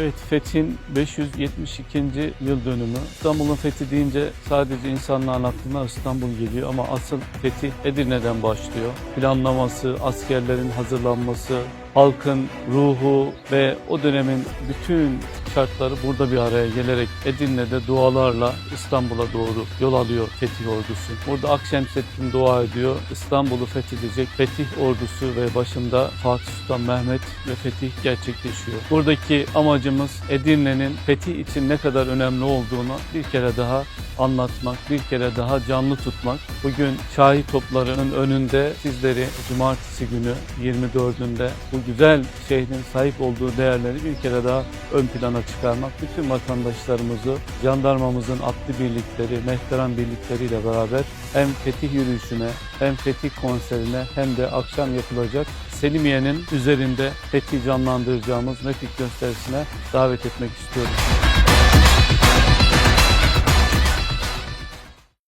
Evet, Fethin 572. yıl dönümü. İstanbul'un fethi deyince sadece insanlığın aklına İstanbul geliyor ama asıl fetih Edirne'den başlıyor. Planlaması, askerlerin hazırlanması, halkın ruhu ve o dönemin bütün şartları burada bir araya gelerek Edirne'de dualarla İstanbul'a doğru yol alıyor Fetih ordusu. Burada Akşemseddin dua ediyor. İstanbul'u fethedecek Fetih ordusu ve başında Fatih Sultan Mehmet ve Fetih gerçekleşiyor. Buradaki amacımız Edirne'nin fetih için ne kadar önemli olduğunu bir kere daha anlatmak, bir kere daha canlı tutmak. Bugün şahi toplarının önünde sizleri cumartesi günü 24'ünde bu güzel şehrin sahip olduğu değerleri bir kere daha ön plana çıkarmak. Bütün vatandaşlarımızı jandarmamızın atlı birlikleri, mehteran birlikleriyle beraber hem fetih yürüyüşüne hem fetih konserine hem de akşam yapılacak Selimiye'nin üzerinde fethi canlandıracağımız mekik gösterisine davet etmek istiyoruz.